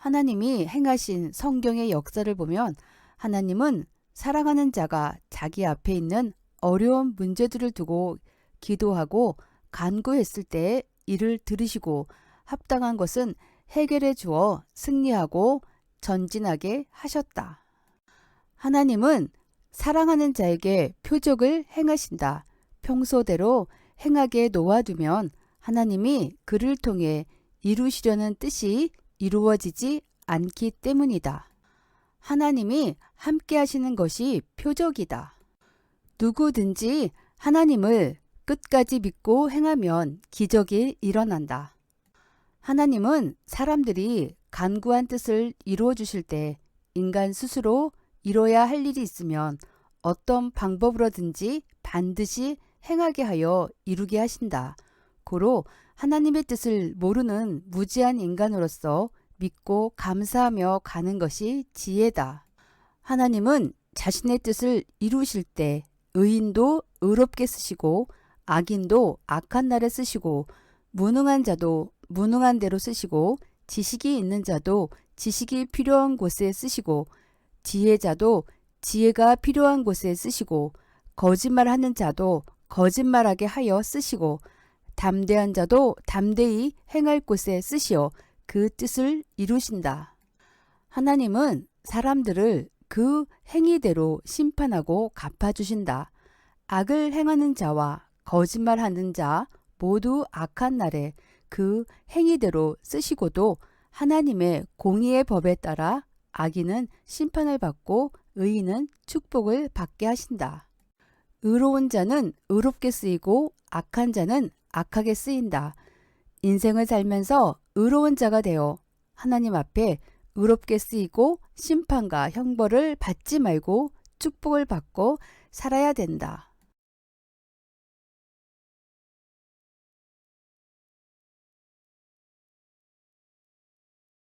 하나님이 행하신 성경의 역사를 보면 하나님은 사랑하는 자가 자기 앞에 있는 어려운 문제들을 두고 기도하고 간구했을 때 이를 들으시고 합당한 것은 해결해 주어 승리하고 전진하게 하셨다. 하나님은 사랑하는 자에게 표적을 행하신다. 평소대로 행하게 놓아두면 하나님이 그를 통해 이루시려는 뜻이 이루어지지 않기 때문이다. 하나님이 함께 하시는 것이 표적이다. 누구든지 하나님을 끝까지 믿고 행하면 기적이 일어난다. 하나님은 사람들이 간구한 뜻을 이루어 주실 때 인간 스스로 이뤄야 할 일이 있으면 어떤 방법으로든지 반드시 행하게 하여 이루게 하신다. 고로 하나님의 뜻을 모르는 무지한 인간으로서 믿고 감사하며 가는 것이 지혜다. 하나님은 자신의 뜻을 이루실 때 의인도 의롭게 쓰시고 악인도 악한 날에 쓰시고 무능한 자도 무능한 대로 쓰시고 지식이 있는 자도 지식이 필요한 곳에 쓰시고 지혜자도 지혜가 필요한 곳에 쓰시고 거짓말하는 자도 거짓말하게 하여 쓰시고 담대한 자도 담대히 행할 곳에 쓰시어 그 뜻을 이루신다. 하나님은 사람들을 그 행위대로 심판하고 갚아주신다. 악을 행하는 자와 거짓말하는 자 모두 악한 날에 그 행위대로 쓰시고도 하나님의 공의의 법에 따라 악인은 심판을 받고 의인은 축복을 받게 하신다. 의로운 자는 의롭게 쓰이고 악한 자는 악하게 쓰인다. 인생을 살면서 의로운 자가 되어 하나님 앞에 의롭게 쓰이고 심판과 형벌을 받지 말고 축복을 받고 살아야 된다.